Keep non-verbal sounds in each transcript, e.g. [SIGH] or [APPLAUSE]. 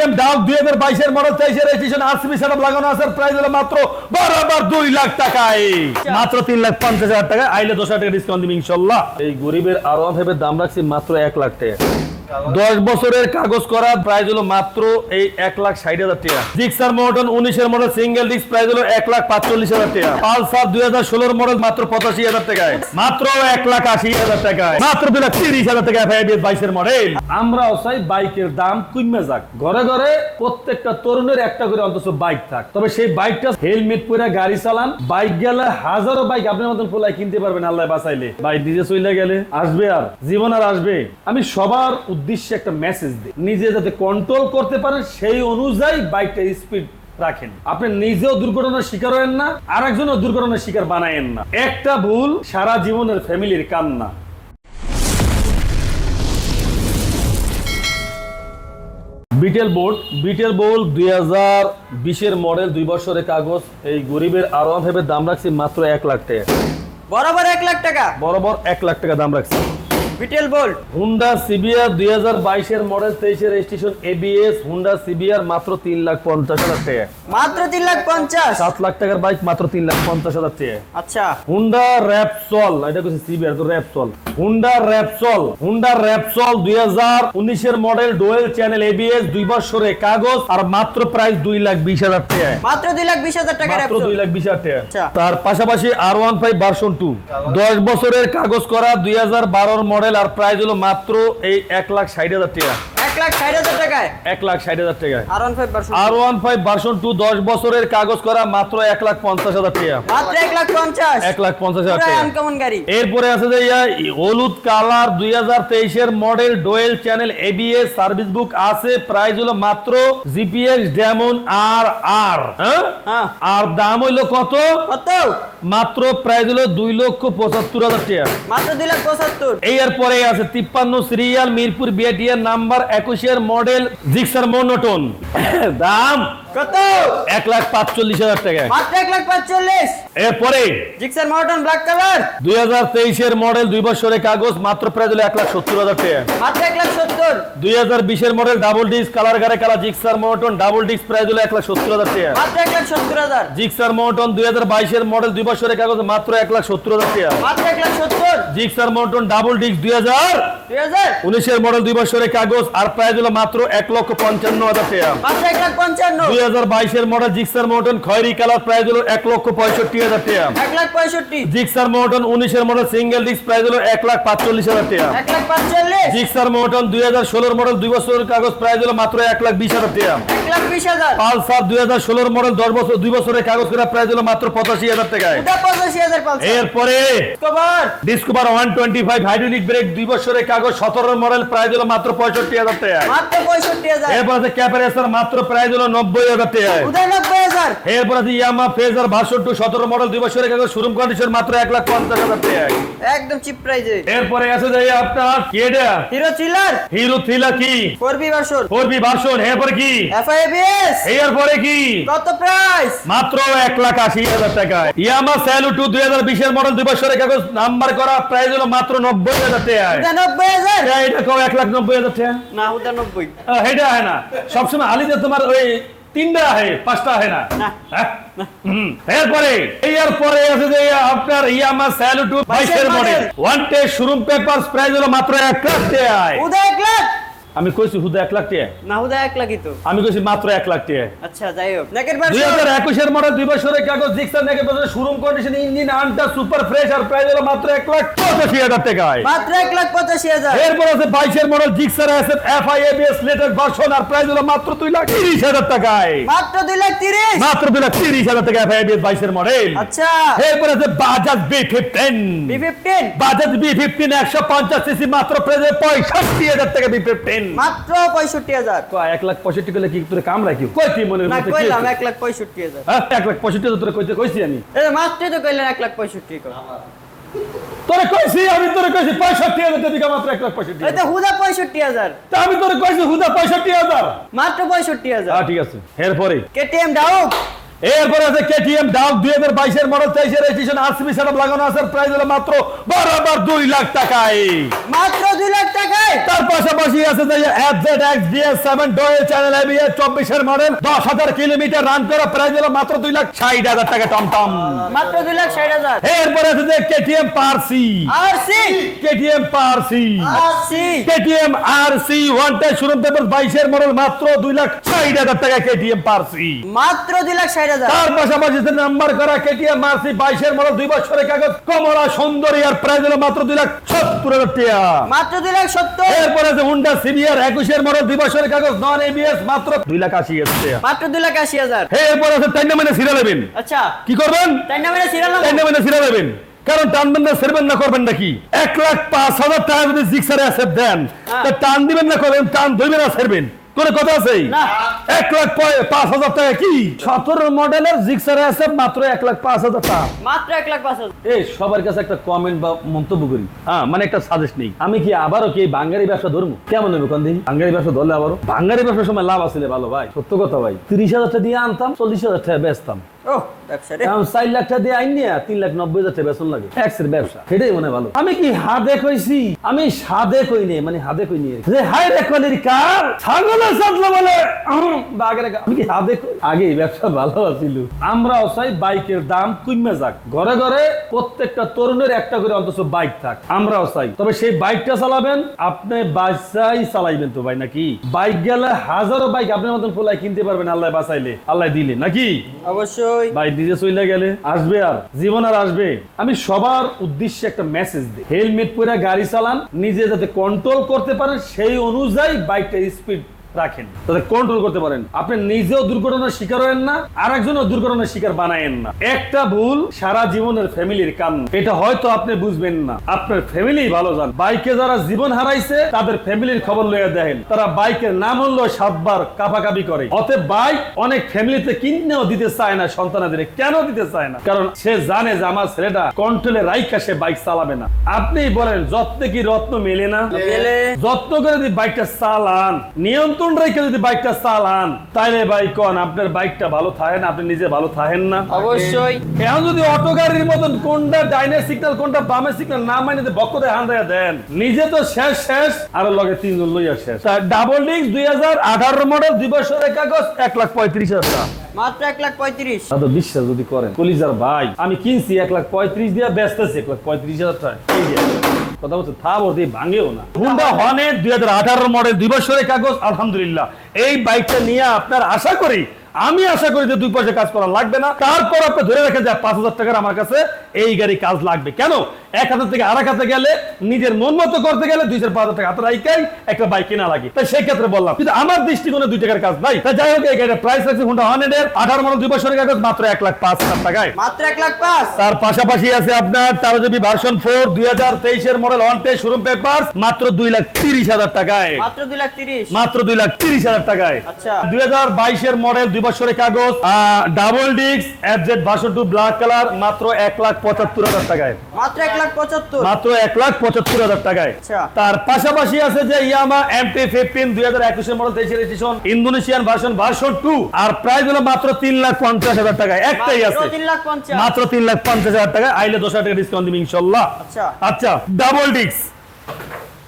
KTM ডাল দুই হাজার বাইশের মডেল তেইশের রেজিস্ট্রেশন আরসিবি সেটআপ লাগানো আছে। প্রাইস হলো মাত্র বরাবর দুই লাখ টাকায়। মাত্র তিন লাখ পঞ্চাশ হাজার টাকা আইলে দশ হাজার টাকা ডিসকাউন্ট দিবি ইনশাল্লাহ। এই গরিবের আরও ভেবে দাম রাখছি মাত্র এক লাখ টাকা। দশ বছরের কাগজ করা প্রাইস হলো মাত্র এই এক লাখ ষাট হাজার টাকা। জিক্সার মডেল উনিশের মডেল সিঙ্গেল ডিস্ক প্রাইস হলো এক লাখ পাঁচচল্লিশ হাজার টাকা। পালসার দুই হাজার ষোলোর মডেল মাত্র পঁচাশি হাজার টাকায়। মাত্র এক লাখ আশি হাজার টাকায়। মাত্র দুই লাখ তিরিশ হাজার টাকা ফাইভ বাইশের মডেল আমরা চাই বাইকের দাম কমে যাক। ঘরে ঘরে প্রত্যেকটা তরুণের একটা করে অন্তত বাইক থাক। তবে সেই বাইকটা হেলমেট পরে গাড়ি চালান। বাইক গেলে হাজারো বাইক আপনার মতন পোলাই কিনতে পারবেন, আল্লাহ বাঁচাইলে। বাইক নিজে চলে গেলে। আসবে আর, জীবন আর আসবে। আমি সবার উদ্দেশ্যে একটা মেসেজ দিই। নিজে যাতে কন্ট্রোল করতে পারেন সেই অনুযায়ী বাইকটা স্পিড রাখেন। আপনি নিজেও দুর্ঘটনার শিকার হয়েন না আর একজনও দুর্ঘটনার শিকার বানায়েন না। একটা ভুল সারা জীবনের ফ্যামিলির কান্না। বিটেল বোর্ড বিটেল বোর্ড দুই হাজার বিশের মডেল দুই বছরের কাগজ। এই গরিবের আরও ভেবে দাম রাখছি মাত্র এক লাখ টাকা। বরাবর এক লাখ টাকা। বরাবর এক লাখ টাকা দাম রাখছি। Betel bolt. হুন্ডা সিবিআর দুই হাজার বাইশের মডেল তেইশের রেজিস্ট্রেশন এবিএস হুন্ডা সিবিআর মাত্র তিন লাখ পঞ্চাশ হাজার টাকা। মাত্র তিন লাখ পঞ্চাশ? সাত লাখ টাকার বাইক মাত্র তিন লাখ পঞ্চাশ হাজার টাকা। আচ্ছা। হুন্ডা র্যাপসল এটা কিছু সিবিআর তো Repsol. Honda Repsol Honda Repsol দুই হাজার উনিশের মডেল ডোয়েল চ্যানেল এবিএস দুই বছরে কাগজ আর মাত্র প্রাইস দুই লাখ বিশ হাজার টাকা। মাত্র দুই লাখ বিশ হাজার টাকা মাত্র দুই লাখ বিশ হাজার টাকা। আচ্ছা। তার পাশাপাশি R one five version two দশ বছরের কাগজ করা দুই হাজার বারোর মডেল আর প্রাইস হলো মাত্র এই এক লাখ ষাট হাজার টাকা। এক লাখ ষাট হাজার টাকায়? R one five R version two দশ বছরের কাগজ করা মাত্র এক লাখ পঞ্চাশ হাজার টাকা। এক লাখ পঞ্চাশ? হাজার টাকা। এরপরে আছে যে হলুদ কালার দুই হাজার তেইশের model dual channel ABS service book আছে। প্রাইস হলো মাত্র জিপিএস ডেমন আর আর। আর দাম হইল কত? কত? মাত্র প্রাইস হলো দুই লক্ষ পঁচাত্তর হাজার টাকা। মাত্র দুই লাখ পঁচাত্তর। এই এর পরে আছে তিপ্পান্ন সিরিয়াল মিরপুর বিএটিএর নাম্বার একুশের মডেল জিক্সার মনোটন। [COUGHS] দাম কত? এক লাখ পাঁচচল্লিশ হাজার টাকা। মাত্র এক লাখ পাঁচচল্লিশ। এরপরে জিক্সার মডার্ন ব্ল্যাক কালার দুই হাজার তেইশের মডেল দুই বছরের কাগজ মাত্র হলো এক লাখ সত্তর হাজার টাকা। মাত্র এক লাখ সত্তর। দুই হাজার বিশের মডেল ডাবল ডিস্ক কালার গারে কালার জিক্সার মোটন ডাবল ডিস্ক প্রাইস হলো এক লাখ সত্তর হাজার টাকা। মাত্র এক লাখ সত্তর হাজার। জিক্সার মোটন দুই হাজার বাইশের মডেল দুই বছরের কাগজ মাত্র এক লাখ সত্তর হাজার টাকা। মাত্র এক লাখ সত্তর। জিক্সার মোটন ডাবল ডিস্ক দুই হাজার উনিশের মডেল দুই বছরের কাগজ আর প্রাইস হলো মাত্র এক লক্ষ পঞ্চান্ন হাজার টাকা। মাত্র এক লাখ পঞ্চান্ন। হাজার বাইশের মডেল জিক্সার মোটন খয়রি কালার প্রাইস হলো এক লক্ষ পঁয়ষট্টি হাজার টাকা। এক লাখ পঁয়ষট্টি। জিক্সার উনিশের মডেল সিঙ্গেল ডিস্ক প্রাইস হলো এক লাখ পাঁচচল্লিশ হাজার টাকা। এক লাখ পাঁচচল্লিশ। জিক্সার মোটন দুই হাজার ষোলোর মডেল দুই বছরের কাগজ প্রাইস হলো মাত্র এক লাখ বিশ হাজার টাকা। এক লাখ বিশ হাজার। পালসার দুই হাজার ষোলোর মডেল দশ বছর দুই বছরের কাগজ করা প্রাইস হলো মাত্র পঁচাশি হাজার টাকায়। পঁচাশি হাজার এরপরে cover Discover one twenty five hydraulic brake দুই বছরের কাগজ সতেরো মডেল প্রাইস হলো মাত্র পঁয়ষট্টি হাজার টাকা মাত্র পঁয়ষট্টি হাজার। এরপর আছে ক্যাপারেসার মাত্র প্রাইস হলো নব্বই হাজার টাকা উদয় নব্বই হাজার এরপর আছে ইয়ামা ফেজার ভার্সন টু সতেরো মডেল দুই বছরের কাগজ শোরুম কন্ডিশন মাত্র এক লাখ পঞ্চাশ হাজার টাকা। একদম চিপ প্রাইজে এরপরে আছে যে আপনার কেডা? হিরো চিলার হিরো থ্রিলা কি? Four version. ফোর ভার্সন এরপরে কি? এফআইবিএস এরপরে কি? কত প্রাইস মাত্র এক লাখ আশি হাজার টাকা। ইয়ামা স্যালু টু দুই হাজার বিশের মডেল দুই বছরের কাগজ নাম্বার করা প্রাইস হলো মাত্র নব্বই হাজার টাকা। নব্বই হাজার। এটা- এটা এক লাখ নব্বই হাজার টাকা। না নব্বই। এটা হয় না। সবসময় আলিতে তোমার ওই তিনটা হয় পাঁচটা হয়? না। হ্যাঁ? এরপরে এরপরে আছে যে আপনার ইয়ামা স্যালুটু বাইশের মডেল ওয়ান টে শোরুম পেপার প্রাইস হলো মাত্র এক লাখ টাকা উদয় এক লাখ। আমি কইছি হুদা এক লাখ টাকা না উদয় এক লাখই তো। আমি কইছি মাত্র এক লাখ টাকা আচ্ছা যাই হোক। নেকেট দুই ভার্সন হাজার একুশের মডেল দুই বছরের কাগজ জিক্সার নাকি বছরের শোরুম কন্ডিশন ইঞ্জিন আনটা সুপার ফ্রেশ আর প্রাইস হলো মাত্র এক লাখ পঁচাশি হাজার টাকায়। মাত্র এক লাখ পঁচাশি হাজার। এরপর আছে বাইশের মডেল জিক্সার আছে F I ABS latest version R price হলো মাত্র দুই লাখ তিরিশ হাজার টাকায়। মাত্র দুই লাখ তিরিশ? মাত্র দুই লাখ তিরিশ হাজার টাকা এফ আই এবিএস বাইশের মডেল আচ্ছা। এরপর আছে Bajaj B fifteen B fifteen Bajaj B fifteen একশো পঞ্চাশ সিসি মাত্র প্রাইস পঁয়ষট্টি হাজার টাকা বি ফিফটিন মাত্র পঁয়ষট্টি হাজার। এক লাখ পঁয়ষট্টি করলে কি তোর কাম রাখি কই কি মনে কইলাম এক লাখ পঁয়ষট্টি হাজার। হ্যাঁ এক লাখ পঁয়ষট্টি হাজার তোরে কইতে কইছি আমি। মাত্রই তো কইলেন এক লাখ পঁয়ষট্টি তোরে কইছি আমি তোরে কইছি পঁয়ষট্টি হাজার টাকা মাত্র এক লাখ পঁয়ষট্টি তো হুদা পঁয়ষট্টি হাজার। তা আমি তোরে কইছি হুদা পঁয়ষট্টি হাজার। মাত্র পঁয়ষট্টি হাজার। ঠিক আছে এরপরে কেটিএম ডাউক এরপরে আছে কেটিএম ডাউক দুই হাজার বাইশের মডেল তেইশের রেজিস্ট্রেশন আরসিবি সেটআপ লাগানো আছে প্রাইস হলো মাত্র বরাবর দুই লাখ টাকায়। মাত্র দুই লাখ টাকায়? তার পাশাপাশি আছে যে FZ X DS seven dual channel ABS চব্বিশের মডেল দশ হাজার কিলোমিটার রান করা প্রাইস হলো মাত্র দুই লাখ ষাট হাজার টাকা টমটম। মাত্র দুই লাখ ষাট হাজার। এরপরে আছে যে কেটিএম পার্সি। R C KTM Parsi. R C KTM R C one টাই শুরু পেপার বাইশের মডেল মাত্র দুই লাখ ষাট হাজার টাকা কেটিএম পার্সি। মাত্র দুই লাখ ষাট তার পাশাপাশি নাম্বার করা আরসি বাইশের মডেল দুই বছরের কাগজ কমলা সুন্দরী আর প্রাইস হলো মাত্র দুই লাখ সত্তর হাজার টাকা। মাত্র দুই লাখ সত্তর। এরপরে আছে হুন্ডা সিবিআর একুশের মডেল দুই বছরের কাগজ নন এবিএস মাত্র দুই লাখ আশি হাজার মাত্র দুই লাখ আশি হাজার। এরপরে আছে নেবেন আচ্ছা। কি করবেন? তাই না মানে সিরিয়াল টাইনা মানে সিরা নেবেন কারণ টানবেন না সেরবেন না করবেন নাকি এক লাখ পাঁচ হাজার টাকা যদি জিক্সারে অ্যাসেট দেন হ্যাঁ। তা টান দিবেন না করবেন টান ধরবেন না সেরবেন কোন কথা আছে? এক লাখ পাঁচ হাজার টাকা কি? সতেরো মডেলের জিক্সারে আছে মাত্র এক লাখ পাঁচ হাজার টাকা। মাত্র এক লাখ পাঁচ হাজার। এই সবার কাছে একটা কমেন্ট বা মন্তব্য করি। হ্যাঁ মানে একটা সাজেস্ট নেই। আমি কি আবারও কি বাঙ্গারি ব্যবসা ধরবো? কেমন হবে কোন দিন বাঙ্গারি ব্যবসা ধরলে আবারও? বাঙ্গারি ব্যবসার সময় লাভ আসলে ভালো ভাই। সত্য কথা ভাই। তিরিশ হাজার টাকা দিয়ে আনতাম চল্লিশ হাজার টাকা বেচতাম। ও ব্যবসা রে। এখন চার লাখ টাকা দিয়ে আইন নিয়ে তিন লাখ নব্বই হাজার টাকা বেতন লাগে। ট্যাক্সের ব্যবসা। সেটাই মনে ভালো। আমি কি হাদে কইছি? আমি সাদে কই নে মানে হাদে কই নিয়ে যে হাই রে কার ছাগলের সাথে বলে। আহম, আমি কি হাদে কই? আগে ব্যবসা ভালো আছিল। আমরা চাই বাইকের দাম কমে যাক। ঘরে ঘরে প্রত্যেকটা তরুণের একটা করে অন্তত বাইক থাক। আমরাও চাই। তবে সেই বাইকটা চালাবেন আপনি বাসাই চালাইবেন তো ভাই নাকি? বাইক গেলে হাজারো বাইক আপনার মতন পোলাই কিনতে পারবেন আল্লাহ বাঁচাইলে। আল্লাহ দিলে নাকি? অবশ্যই। ভাই, নিজে চলে গেলে আসবে আর, জীবন আর আসবে। আমি সবার উদ্দেশ্যে একটা মেসেজ দিই। হেলমেট পরে গাড়ি চালান, নিজে যাতে কন্ট্রোল করতে পারেন, সেই অনুযায়ী বাইকটা স্পিড রাখেন। যাতে কন্ট্রোল করতে পারেন। আপনি নিজেও দুর্ঘটনার শিকার হয়েন না আর একজনও দুর্ঘটনার শিকার বানায়েন না। একটা ভুল সারা জীবনের ফ্যামিলির কান এটা হয়তো আপনি বুঝবেন না। আপনার ফ্যামিলি ভালো যান বাইকে যারা জীবন হারাইছে তাদের ফ্যামিলির খবর লইয়া দেখেন। তারা বাইকের নাম হলো সাতবার কাপাকাপি করে। অতএব বাইক অনেক ফ্যামিলিতে কিনেও দিতে চায় না সন্তানাদের কেন দিতে চায় না? কারণ সে জানে যে আমার ছেলেটা কন্ট্রোলে রাইখা সে বাইক চালাবে না। আপনি বলেন যত্নে কি রত্ন মেলে না। যত্ন করে যদি বাইকটা চালান নিয়ন্ত্রণ রেখে যদি বাইকটা চালান তাইলে বাইক কন আপনার বাইকটা ভালো থাকেন আপনি নিজে ভালো থাকেন না। অবশ্যই। এখন যদি অটো গাড়ির মতন কোনটা ডাইনের সিগন্যাল কোনটা বামের সিগন্যাল না মানে যদি বক্কতে হান দেয়া দেন নিজে তো শেষ শেষ আর লগে তিনজন লইয়া শেষ। ডাবল ডিস্ক দুই হাজার আঠারো মডেল দুই বছরের কাগজ এক লাখ পঁয়ত্রিশ হাজার টাকা। মাত্র এক লাখ পঁয়ত্রিশ। দাদা বিশ্বাস যদি করেন কলিজার ভাই আমি কিনছি এক লাখ পঁয়ত্রিশ দিয়ে ব্যস্তেছি এক লাখ পঁয়ত্রিশ হাজার টাকা। কথা বলছে থা বলতে ভাঙেও না। হুন্ডা হনে দুই হাজার আঠারো মডেল দুই বছরের কাগজ আলহামদুলিল্লাহ। এই বাইকটা নিয়ে আপনার আশা করি আমি আশা করি যে দুই পয়সা কাজ করা লাগবে না। তারপর আপনি ধরে রাখেন যে পাঁচ হাজার টাকার আমার কাছে এই গাড়ি কাজ লাগবে। কেন? এক হাজার থেকে আরেক হাতে গেলে নিজের মন মতো করতে গেলে দুই চার পাঁচ হাজার টাকা হাতে রাইকাই একটা বাইক কেনা লাগে। তাই সেই ক্ষেত্রে বললাম কিন্তু আমার দৃষ্টিকোণে দুই টাকার কাজ নাই। তাই যাই হোক এই গাড়ির প্রাইস রাখছে হুন্ডা হর্নেটের আঠারো মডেল দুই বছরের কাগজ মাত্র এক লাখ পাঁচ হাজার টাকায়। মাত্র এক লাখ পাঁচ? তার পাশাপাশি আছে আপনার তেরো জিবি ভার্সন ফোর দুই হাজার তেইশের মডেল ওয়ান টে শোরুম পেপার মাত্র দুই লাখ তিরিশ হাজার টাকায়। মাত্র দুই লাখ তিরিশ? মাত্র দুই লাখ তিরিশ হাজার টাকায়। আচ্ছা। দুই হাজার বাইশের মডেল দুই বছরের কাগজ double disc FZ version two black colour মাত্র এক লাখ পঁচাত্তর হাজার টাকায়। মাত্র এক লাখ পঁচাত্তর? মাত্র এক লাখ পঁচাত্তর হাজার টাকায়। আচ্ছা। তার পাশাপাশি আছে যে ইয়ামা এমটি ফিফটিন দুই হাজার একুশের মডেল তেইশের registration Indonesian version version two আর প্রাইস হলো মাত্র তিন লাখ পঞ্চাশ হাজার টাকায়। একটাই আছে। তিন লাখ পঞ্চাশ। মাত্র তিন লাখ পঞ্চাশ হাজার টাকা আইলে দশ হাজার টাকা ডিসকাউন্ট দিবি ইনশাল্লাহ। আচ্ছা। আচ্ছা double disc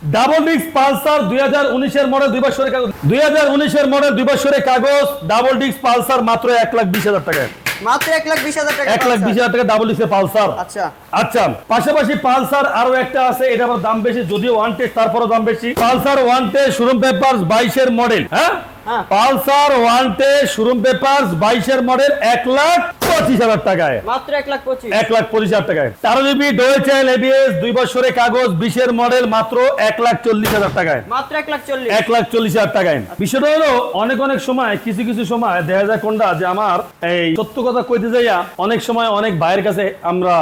double disc Pulsar দুই হাজার উনিশের মডেল দুই বছরের কাগজ। দুই হাজার উনিশের মডেল দুই বছরের কাগজ ডাবল ডিস্ক পালসার মাত্র এক লাখ বিশ হাজার টাকায়। মাত্র এক লাখ বিশ হাজার টাকা এক লাখ বিশ হাজার টাকা ডাবল ডিস্কের পালসার আচ্ছা। আচ্ছা পাশাপাশি পালসার আরও একটা আছে এটা আবার দাম বেশি যদিও ওয়ান টেস্ট তারপরও দাম বেশি। Pulsar one test showroom paper বাইশের মডেল হ্যাঁ? হ্যাঁ। Pulsar one test showroom paper বাইশের মডেল এক লাখ পঁচিশ হাজার টাকায়। মাত্র এক লাখ পঁচিশ। এক লাখ পঁচিশ হাজার টাকায়। তেরো জিবি ডোয়েল এবিএস দুই কাগজ বিশের মডেল মাত্র এক লাখ চল্লিশ হাজার টাকায়। মাত্র এক লাখ চল্লিশ। এক লাখ চল্লিশ হাজার টাকায়। বিষয়টা হলো অনেক অনেক সময় কিছু কিছু সময় দেখা যায় কোনটা যে আমার এই সত্য কথা কইতে যাইয়া অনেক সময় অনেক ভাইয়ের কাছে আমরা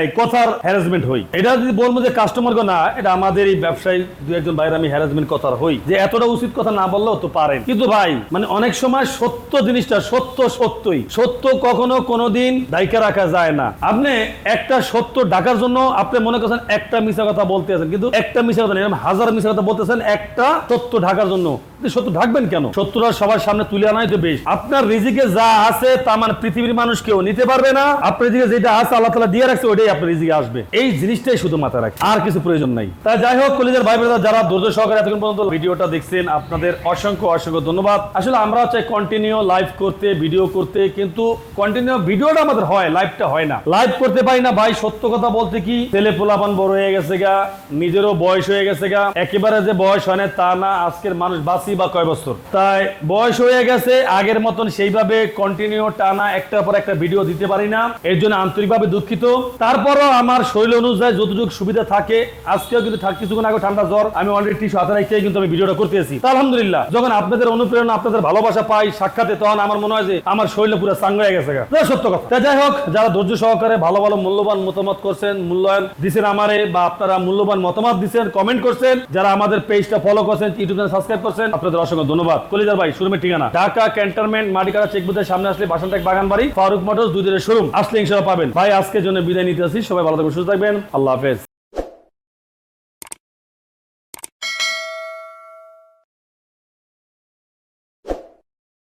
এই, কথার হ্যারাসমেন্ট হই। এটা যদি বলব যে কাস্টমার না এটা আমাদের এই ব্যবসায়ী দু একজন ভাইয়ের আমি হ্যারাসমেন্ট কথার হই। যে এতটা উচিত কথা না বললেও তো পারেন। কিন্তু ভাই মানে অনেক সময় সত্য জিনিসটা সত্য সত্যই। সত্য কখনো কোনোদিন দায়িকা রাখা যায় না। আপনি একটা সত্য ডাকার জন্য আপনি মনে করছেন একটা মিশা কথা বলতে আছেন, কিন্তু একটা মিশা কথা এরকম হাজার মিশা কথা বলতেছেন একটা সত্য ঢাকার জন্য। আপনি সত্য ঢাকবেন কেন? সত্যটা সবার সামনে তুলে আনাই তো বেশ। আপনার রিজিকে যা আছে, তা মানে পৃথিবীর মানুষ কেউ নিতে পারবে না। আপনার রিজিকে যেটা আছে, আল্লাহ তালা দিয়ে রাখছে ওটাই আপনার রিজিকে আসবে। এই জিনিসটাই শুধু মাথায় রাখে। আর কিছু প্রয়োজন নাই। তাই যাই হোক, কলেজের ভাই বোনেরা, যারা ধৈর্য সহকারে এতক্ষণ পর্যন্ত ভিডিওটা দেখছেন, আপনাদের অসংখ্য অসংখ্য ধন্যবাদ। আসলে আমরা চাই কন্টিনিউ লাইভ করতে ভিডিও করতে, কিন্তু কন্টিনিউ ভিডিওটা আমাদের হয় লাইভটা হয় না। লাইভ করতে পারি না, ভাই, সত্য কথা বলতে কি? ছেলে পোলাপান বড় হয়ে গেছে গা, নিজেরও বয়স হয়ে গেছে গা। একেবারে যে বয়স হয় না, তা না। আজকের মানুষ বাঁচি বা কয় বছর? তাই বয়স হয়ে গেছে, আগের মতন সেইভাবে কন্টিনিউ টানা একটার পর একটা ভিডিও দিতে পারি না। এর জন্য আন্তরিকভাবে দুঃখিত। তারপরও আমার শরীর অনুযায়ী যতটুকু সুবিধা থাকে, আজকেও কিন্তু কিছুক্ষণ আগে ঠান্ডা জ্বর, আমি অলরেডি টিস্যু হাতে রেখে কিন্তু আমি ভিডিওটা করতেছি। আলহামদুলিল্লাহ, যখন আপনাদের অনুপ্রেরণা, আপনাদের ভালোবাসা পাই, সাক্ষাতে, তখন আমার মনে হয় যে আমার শরীরে পুরো চাঙ্গ হয়ে গেছে সত্য কথা। তা যাই হোক, যারা ধৈর্য সহকারে ভালো ভালো, মূল্যবান মতামত করছেন, মূল্যায়ন দিচ্ছেন আমারে বা আপনারা মূল্যবান মতামত দিচ্ছেন কমেন্ট করছেন। যারা আমাদের পেজটা ফলো করছেন ইউটিউব চ্যানেল সাবস্ক্রাইব করছেন আপনাদের অসংখ্য ধন্যবাদ। কলিজার ভাই, শোরুমের ঠিকানা। ঢাকা ক্যান্টনমেন্ট, মাটিকাড়া চেকবুথের সামনে আসলে বাসনটাক বাগান বাড়ি। ফারুক মোটরস, দুই দিনের শোরুম। আসলে ইনশাল্লাহ পাবেন। ভাই, আজকের জন্য বিদায় নিতে আসি। সবাই ভালো থাকবেন, সুস্থ থাকবেন। আল্লাহ হাফেজ।